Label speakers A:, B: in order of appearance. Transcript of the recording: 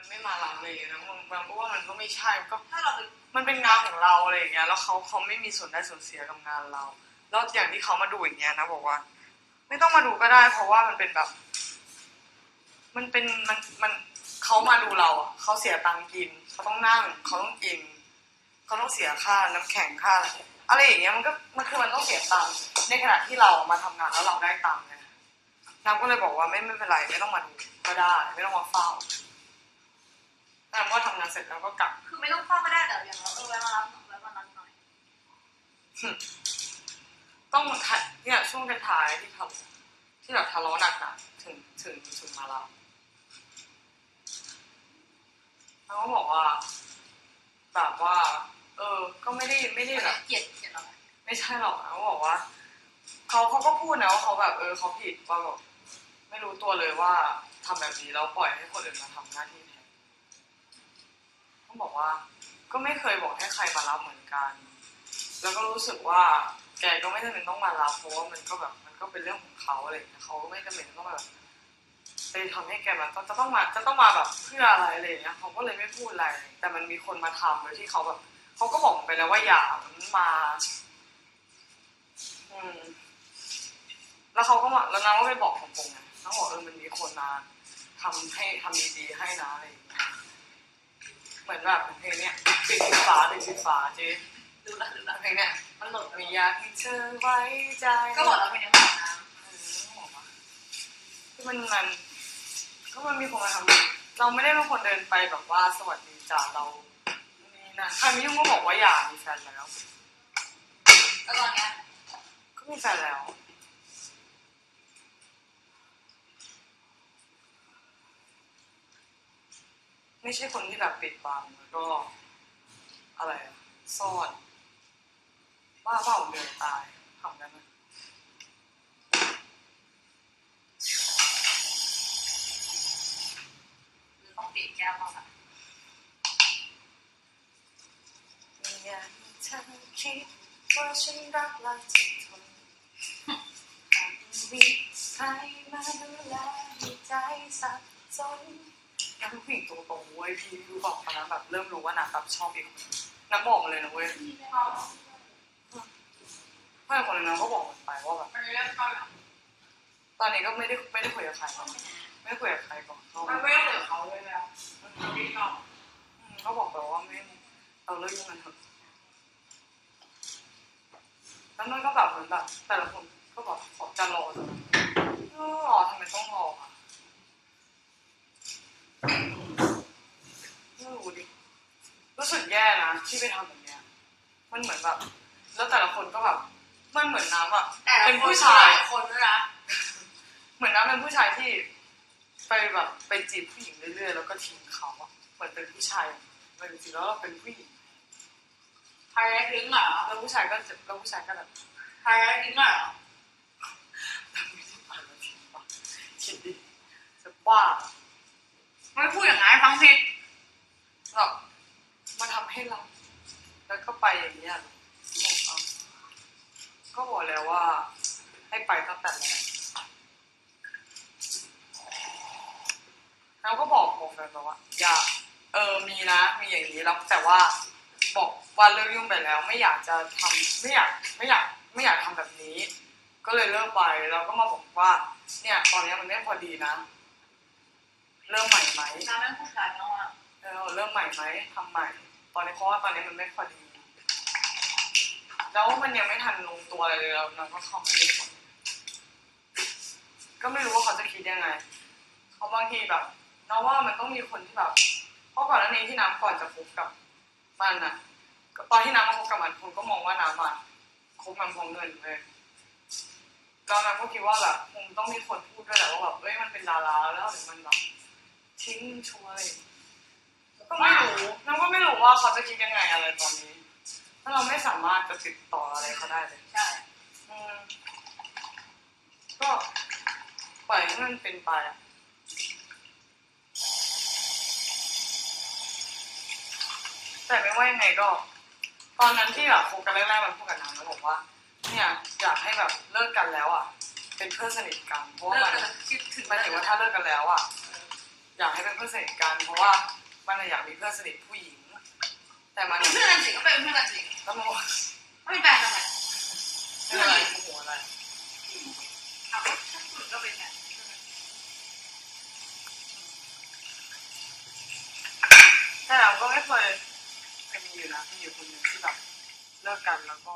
A: มันไม่มารับเลยนะมึงบางก็ว่ามันก็ไม่ใช่ก็
B: ถ้าเราไป
A: มันเป็นงานของเราอะไรอย่างเงี้ย แล้วเขาเขาไม่มีส่วนได้ส่วนเสียกับงานเรา แล้วอย่างที่เขามาดูอย่างเงี้ยนะบอกว่า ไม่ต้องมาดูก็ได้ เพราะว่ามันเป็นแบบ มันเป็นมันมันเขามาดูเราอะเขาเสียตังค์กินเขาต้องนั่งเขาต้องกินเขาต้องเสียค่าน้ำแข็งค่าอะไรอะไรอย่างเงี้ยมันก็มันคือมันต้องเสียตังค์ในขณะที่เรามาทำงานแล้วเราได้ตังค์ไงน้ำก็เลยบอกว่าไม่ไม่เป็นไรไม่ต้องมาดูก็ได้ ไม่ต้องมาเฝ้าแต่ว่าทำงาน เสร็จแล้วก็กลับ
B: คือไม่ต้องเฝ้าก็ได้แต่อย่างเราเออแวะมารับหน่อยแวะมารับหน่อย
A: ต้องทะเนี่ยช่วงท้ายๆที่ทำที่แบบทะเลาะหนักๆถึงถึงถึงมาเราเขาก็บอกว่าแบบว่า เออ ก็ไม่ได้ไม่ได้แบบ
B: เกลียดเกลียดเราไหม
A: ไม่ใช่หรอกนะเขาบอกว่าเขาเขาก็พูดนะว่าเขาแบบเออเขาผิดว่าแบบไม่รู้ตัวเลยว่าทำแบบนี้แล้วปล่อยให้คนอื่นมาทำหน้าที่แทน เขาบอกว่า ก็ไม่เคยบอกให้ใครมารับเหมือนกัน แล้วก็รู้สึกว่าแกก็ไม่จำเป็นต้องมารับเพราะว่ามันก็แบบมันก็เป็นเรื่องของเขาอะไรอย่างเงี้ยเขาก็ไม่จำเป็นต้องแบบไปทำให้แกมันจะต้องมาจะต้องมาแบบเพื่ออะไรอะไรอย่างเงี้ยเขาก็เลยไม่พูดอะไร แต่มันมีคนมาทำโดยที่เขาแบบเขาก็บอกไปแล้วว่าอย่ามันมา อืม แล้วเขาก็มาแล้วน้าก็ไปบอกของผมไงน้าบอกเออมันมีคนมาทำให้ทำดีๆให้นะอะไรอย่างเงี้ย เหมือนแบบเพลงเนี้ยปิดสีฟ้าปิดสีฟ้าเจ๊
B: ดูแลดูแล
A: เพลงเนี้ย
B: มันหล่น
A: ไม่อยากให้เธอไว้ใจ
B: ก็บอกเราเป็นยังไงนะ
A: เออบอกว่าคือมันมันก็มันมีคนมาทำเราไม่ได้เป็นคนเดินไปแบบว่าสวัสดีจ้าเรานี่นะใครไม่ยุ่งก็บอกว่าอย่ามีแฟนแล้ว
B: แล้วตอนเนี้ย
A: ก็มีแฟนแล้ว ไม่ใช่คนที่แบบปิดบังแล้วก็ อะไรอะซ่อนว่าเปล่าเดินตายทำได้ไหม
B: หรือต้องเปลี่ยนแก้วบ้างอะ
A: ไม่อยากให้เธอคิดว่าฉันรักและจะทนหากมีใครมาดูแลให้ใจสับสน น้ำผู้หญิงตรงๆเว้ยพี่รู้บอกมานะแบบเริ่มรู้ว่าน้ำแบบชอบอีกคนน้ำบอกมาเลยนะเว้ย
B: พี่ไม่เอา
A: เพื่อนคนนึงน้ำก็บอกมันไปว่าแบบ
B: มันเรื่องเข้าหลัง
A: ตอนนี้ก็ไม่ได้ไม่ได้คุยกับใครก่อนไม่ได้คุยกับใครก่อนเขา
B: มันไม่ได้เหลือเขาเลยนะมันไม่เอา
A: อืมเขาบอกแบบว่าไม่เราเลิกยุ่งกันเถอะแล้วมันก็แบบเหมือนแบบแต่ละคนก็บอกขอจะรอจังเออรอทำไมต้องรออะไม่รู้ดิ รู้สึกแย่นะที่ไปทำแบบเนี้ย มันเหมือนแบบ แล้วแต่ละคนก็แบบ มันเหมือนน้ำอะ
B: แต่ละ
A: เป็น
B: ค
A: ผู้
B: น
A: ชาย
B: หลคนด้วยนะ
A: เหมือนน้ำเป็นผู้ชายที่ไปแบบไปจีบผู้หญิงเรื่อยๆแล้วก็ทิ้งเขาอะเหมือนเป็นผู้ชายแต่จริงๆแล้วเราเป็นผู้หญิง
B: ใครได้ทิ้งเหรอ
A: แล้วผู้ชายก็จะแล้วผู้ชายก็แบบ
B: ใครได้ทิ้งเหรอ
A: ทำไม่ได้ไปแล้วทิ้งปะคิดดิจะบ้า
B: ไม่พูดอย่างนั้นฟังผิด
A: แบบมาทำ ให้เราแล้วก็ไปอย่างเงี้ยบอกเอาก็บอกแล้วว่า ให้ไปตั้งแต่แรกแล้วก็บอกบอกแฟนบอกว่า อย่า เออมีนะมีอย่างนี้แล้วแต่ว่าบอกว่าเลิกยุ่งไปแล้ว ไม่อยากจะทำไม่อยากไม่อยากไม่อยากทำแบบนี้ ก็เลยเลิกไปแล้วก็มาบอกว่า เนี่ย ตอนนี้มันไม่พอดีนะเริ่มใหม่ไหม
B: น้ำแม่งผู้ชายเนาะ
A: เออเริ่มใหม่ไหมทำใหม่ ตอนนี้เพราะว่าตอนนี้มันไม่พอดี แล้วมันยังไม่ทันลงตัวอะไรเลยแล้วเราก็เข้ามาเล่นหมดก็ไม่รู้ว่าเขาจะคิดยังไงเขาบางทีแบบน้องว่ามันต้องมีคนที่แบบ เพราะก่อนหน้านี้ที่น้ำก่อนจะคบกับมันอะตอนที่น้ำมาคบกับมันคนก็มองว่าน้ำอะคบมันเพราะเงินเลยแล้วน้ำก็คิดว่าแบบคงต้องมีคนพูดด้วยแหละว่าแบบเอ้ยมันเป็นดาราแล้วหรือมันแบบทิ้งชัวร์ ว่าเขาจะคิดยังไงอะไรตอนนี้ถ้าเราไม่สามารถจะติดต่ออะไรเขาได้เลย
B: ใช่
A: อืมก็ปล่อยให้มันเป็นไปอะแต่ไม่ว่ายังไงก็ ตอนนั้นที่แบบคบกันแรกๆมันพูดกับนางแล้วบอกว่า เนี่ยอยากให้แบบเลิกกันแล้วอะ เป็นเพื่อนสนิทกันเพราะว่า
B: เลิก
A: มัน
B: กันคิดถึง
A: หมายถึงว่าถ้าเลิกกันแล้วอะ อยากให้เป็นเพื่อนสนิทกันเพราะว่า มันอะอยากมีเพื่อนสนิทผู้หญิง แต่มัน
B: เป็นเพื่อนกันสิก็เป็นเพื่อนกันสิ
A: แล้วมันบอกว่า
B: ไม่เป็นแฟนกันไหม
A: ไม่เป็นไรโมโหอะไร
B: เอาก็ถ้าคุณก็เป็นแฟน
A: แต่เราก็ไม่เคยเคยมีอยู่นะมีอยู่คนหนึ่งที่แบบเลิกกันแล้วก็